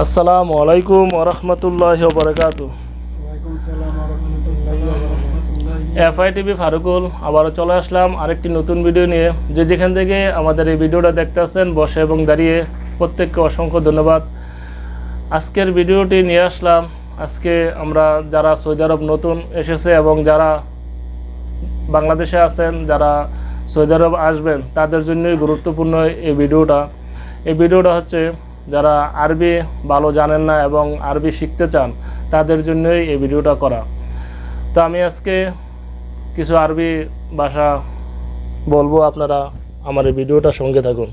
আসসালামু আলাইকুম ওরহমতুল্লাহ বরকাত ওয়ালাইকুম সালাম ওয়া রাহমাতুল্লাহি ওয়া বারাকাতুহু। এফআই টিভি ফারুকুল আবারও চলে আসলাম আরেকটি নতুন ভিডিও নিয়ে। যে যেখান থেকে আমাদের এই ভিডিওটা দেখতে আসছেন বসে এবং দাঁড়িয়ে প্রত্যেককে অসংখ্য ধন্যবাদ। আজকের ভিডিওটি নিয়ে আসলাম। আজকে আমরা যারা সৌদি আরব নতুন এসেছে এবং যারা বাংলাদেশে আছেন যারা সৌদি আরব আসবেন তাদের জন্যই গুরুত্বপূর্ণ এই ভিডিওটা। এই ভিডিওটা হচ্ছে যারা আরবি ভালো জানেন না এবং আরবি শিখতে চান, তাদের জন্যই এই ভিডিওটা করা। তো আমি আজকে কিছু আরবি ভাষা বলব, আপনারা আমার এই ভিডিওটা সঙ্গে থাকুন।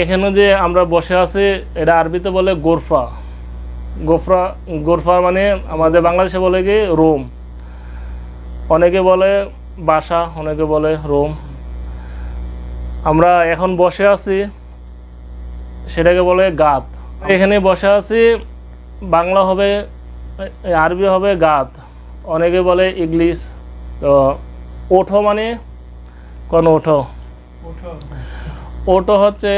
এখানে যে আমরা বসে আছি, এটা আরবিতে বলে গোরফা। গোফরা গোরফা মানে আমাদের বাংলাদেশে বলে কি? রোম। অনেকে বলে বাসা, অনেকে বলে রোম। আমরা এখন বসে আছি সেটাকে বলে গাত। এখানে বসে আছি বাংলা হবে আরবি হবে গাত। অনেকে বলে ইংলিশ। তো ওঠো মানে কোন ওঠো? ওঠো। ওটো হচ্ছে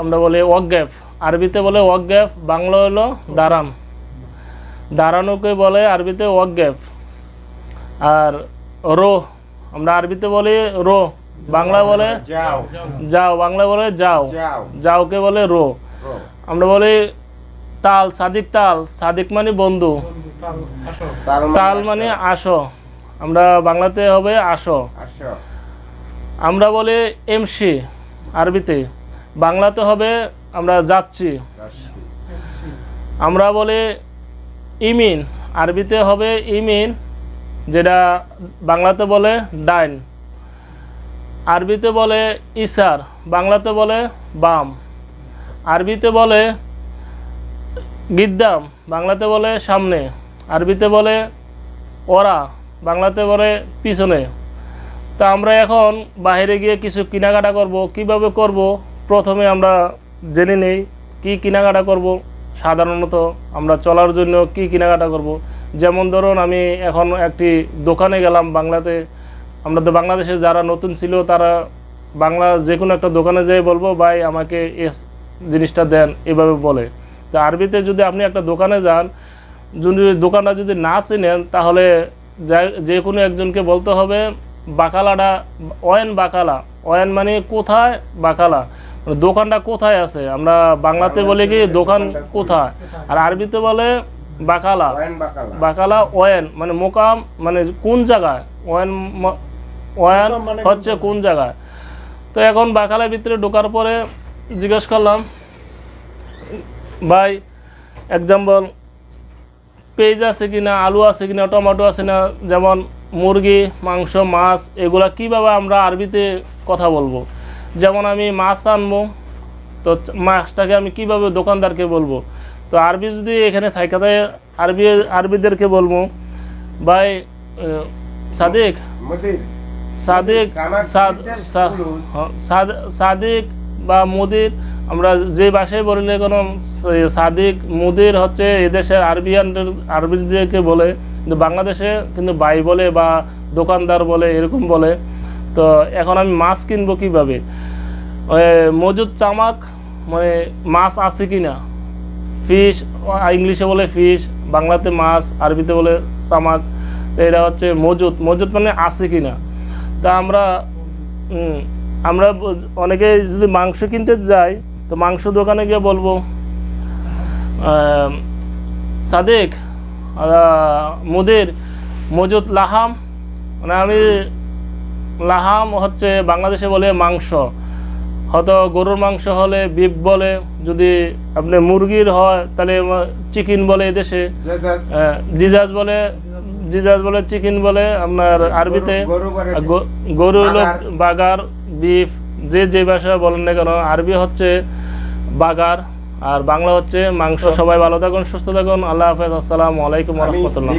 আমরা বলি ওয়াকগ্যাফ। আরবিতে বলে ওয়াকগ্যাফ বাংলা হলো দাঁড়ান। দাঁড়ানোকে বলে আরবিতে ওয়াকগ্যাফ। আর রো আমরা আরবিতে বলি রো। বাংলা বলে যাও। যাও বাংলা বলে যাও। যাও। যাওকে বলে রো। আমরা বলি তাল সাদিক তাল। সাদিক মানে বন্ধু। তাল, মানে আসো। আমরা বাংলাতে হবে আসো। আমরা বলি এমসি আরবিতে। বাংলাতে হবে আমরা যাচ্ছি। আমরা বলি ইমিন আরবিতে হবে ইমিন যেটা বাংলাতে বলে ডাইন। আরবিতে বলে ইসার, বাংলাতে বলে বাম। আরবিতে বলে গিদ্দাম, বাংলাতে বলে সামনে। আরবিতে বলে ওরা, বাংলাতে বলে পিছনে। তা আমরা এখন বাইরে গিয়ে কিছু কেনাকাটা করব, কীভাবে করব? প্রথমে আমরা জেনে নেই কি কেনাকাটা করব। সাধারণত আমরা চলার জন্য কি কেনাকাটা করব। যেমন ধরুন আমি এখন একটি দোকানে গেলাম বাংলাতে। আমরা তো বাংলাদেশে যারা নতুন ছিল তারা বাংলা যে কোনো একটা দোকানে যেয়ে বলব ভাই আমাকে এস জিনিসটা দেন। এভাবে বলে। তো আরবিতে যদি আপনি একটা দোকানে যান যদি দোকানটা যদি না চিনেন তাহলে যে কোনো একজনকে বলতে হবে বাকালাটা অয়েন বাকালা। অয়েন মানে কোথায়? বাকালা। মানে দোকানটা কোথায় আছে? আমরা বাংলাতে বলি কি দোকান কোথায়? আর আরবিতে বলে বাকালা। বাকালা। ওয়েন মানে মোকাম মানে কোন জায়গায়? ওয়েন ম- ওয়েন মানে হচ্ছে কোন জায়গায়? তো এখন বাকালার ভিতরে ঢোকার পরে জিজ্ঞেস করলাম ভাই এক্সাম্পল পেঁয়াজ আছে কিনা আলু আছে কিনা টমেটো আছে না যেমন মুরগি মাংস মাছ এগুলা কীভাবে আমরা আরবিতে কথা বলব? যেমন আমি মাছ আনব তো মাছটাকে আমি কীভাবে দোকানদারকে বলব? তো আরবি যদি এখানে থাকে তাই আরবি আরবিদেরকে বলব ভাই সাদিক সাদিক সাদিক বা মুদির আমরা যে ভাষায় বললে কোনো সে- সাদিক মুদির হচ্ছে এদেশের আরবিয়ান আরবিদেরকে বলে কিন্তু বাংলাদেশে কিন্তু বাই বলে বা দোকানদার বলে এরকম বলে। তো এখন আমি মাছ কিনবো কীভাবে? মজুদ চামাক মানে মাছ আছে কি না ফিশ ইংলিশে বলে ফিশ বাংলাতে মাছ আরবিতে বলে চামাক। তো এটা হচ্ছে মজুদ। মজুদ মানে আছে কি না তা আমরা আমরা অনেকে যদি মাংস কিনতে যাই তো মাংস দোকানে গিয়ে বলব সাদেক মোদের মজুদ লাহাম মানে আমি লাহাম হচ্ছে বাংলাদেশে বলে মাংস। হয়তো গরুর মাংস হলে বিফ বলে যদি আপনি মুরগির হয় তাহলে চিকেন বলে এদেশে। জিজাজ বলে জিজাজ বলে চিকেন বলে আপনার আরবিতে গরু হলো বাগার। বিফ যে যে ভাষা বলেন না কেন আরবি হচ্ছে বাগার আর বাংলা হচ্ছে মাংস। সবাই ভালো থাকুন সুস্থ থাকুন আল্লাহ হাফেজ আসসালামু আলাইকুম রহমতুল্লাহ।